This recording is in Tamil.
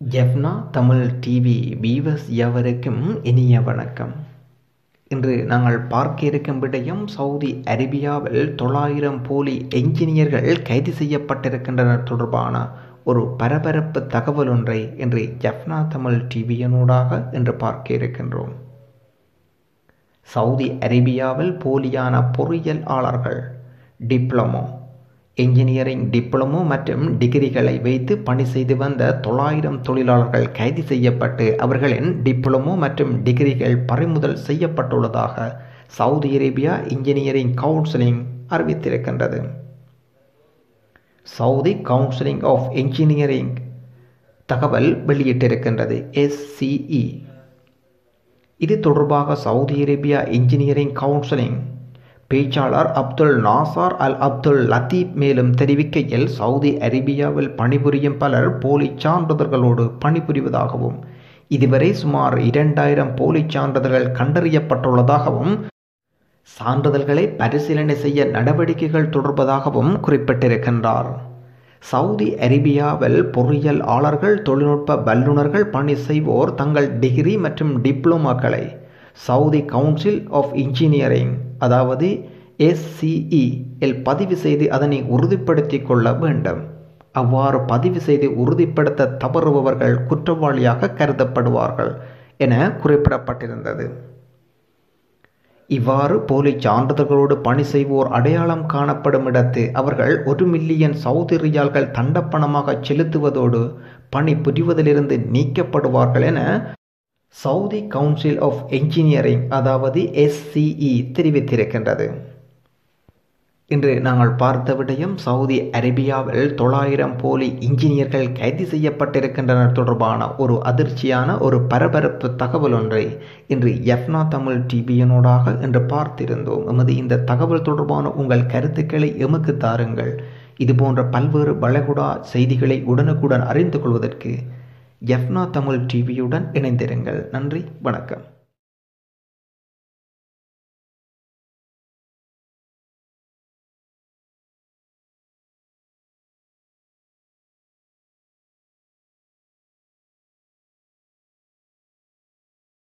ஜெஃப்னா தமிழ் டிவி வீவர்ஸ் எவருக்கும் இனிய வணக்கம். இன்று நாங்கள் பார்க்க இருக்கும் விடயம் சவுதி அரேபியாவில் தொள்ளாயிரம் போலி என்ஜினியர்கள் கைது செய்யப்பட்டிருக்கின்றனர் தொடர்பான ஒரு பரபரப்பு தகவல் ஒன்றை இன்று ஜெஃப்னா தமிழ் டிவியினூடாக இன்று பார்க்க இருக்கின்றோம். சவுதி அரேபியாவில் போலியான பொறியியலாளர்கள் டிப்ளமோ இன்ஜினியரிங் டிப்ளமோ மற்றும் டிகிரிகளை வைத்து பணி செய்து வந்த தொள்ளாயிரம் தொழிலாளர்கள் கைது செய்யப்பட்டு அவர்களின் டிப்ளமோ மற்றும் டிகிரிகள் பறிமுதல் செய்யப்பட்டுள்ளதாக சவுதி அரேபியா இன்ஜினியரிங் கவுன்சிலிங் அறிவித்திருக்கின்றது. சவுதி கவுன்சிலிங் ஆஃப் இன்ஜினியரிங் தகவல் வெளியிட்டிருக்கின்றது எஸ்சிஇ இது தொடர்பாக சவுதி அரேபியா இன்ஜினியரிங் கவுன்சிலிங் பேச்சாளர் அப்துல் நாசார் அல் அப்துல் லத்தீப் மேலும் தெரிவிக்கையில் சவுதி அரேபியாவில் பணிபுரியும் பலர் போலி சான்றிதழ்களோடு பணிபுரிவதாகவும் இதுவரை சுமார் இரண்டாயிரம் போலி சான்றிதழ்கள் கண்டறியப்பட்டுள்ளதாகவும் சான்றிதழ்களை பரிசீலனை செய்ய நடவடிக்கைகள் தொடர்பதாகவும் குறிப்பிட்டிருக்கின்றார். சவுதி அரேபியாவில் பொறியியலாளர்கள் தொழில்நுட்ப வல்லுநர்கள் பணி செய்வோர் தங்கள் டிகிரி மற்றும் டிப்ளோமாக்களை சவுதி கவுன்சில் ஆஃப் இன்ஜினியரிங் அதாவது எஸ்சிஇ இல் பதிவு செய்து அதனை உறுதிப்படுத்திக் கொள்ள வேண்டும். அவ்வாறு பதிவு செய்து உறுதிப்படுத்த தவறுபவர்கள் குற்றவாளியாக கருதப்படுவார்கள் என குறிப்பிடப்பட்டிருந்தது. இவ்வாறு போலி சான்றிதழ்களோடு பணி செய்வோர் அடையாளம் காணப்படும் இடத்து அவர்கள் ஒரு மில்லியன் சவுதி ரியால்கள் தண்டப்பணமாக செலுத்துவதோடு பணி புரிவதிலிருந்து நீக்கப்படுவார்கள் என சவுதி கவுன்சில் ஆஃப் என்ஜினியரிங் அதாவது எஸ்சிஇ தெரிவித்திருக்கின்றது. இன்று நாங்கள் பார்த்த விடயம் சவுதி அரேபியாவில் தொள்ளாயிரம் போலி இன்ஜினியர்கள் கைது செய்யப்பட்டிருக்கின்றனர் தொடர்பான ஒரு அதிர்ச்சியான ஒரு பரபரப்பு தகவல் ஒன்றை இன்று எஃப்னா தமிழ் டிபியனோடாக இன்று பார்த்திருந்தோம். எமது இந்த தகவல் தொடர்பான உங்கள் கருத்துக்களை எமக்கு தாருங்கள். இதுபோன்ற பல்வேறு வளைகுடா செய்திகளை உடனுக்குடன் அறிந்து கொள்வதற்கு எஃப்னா தமிழ் டிவியுடன் இணைந்திருங்கள். நன்றி வணக்கம்.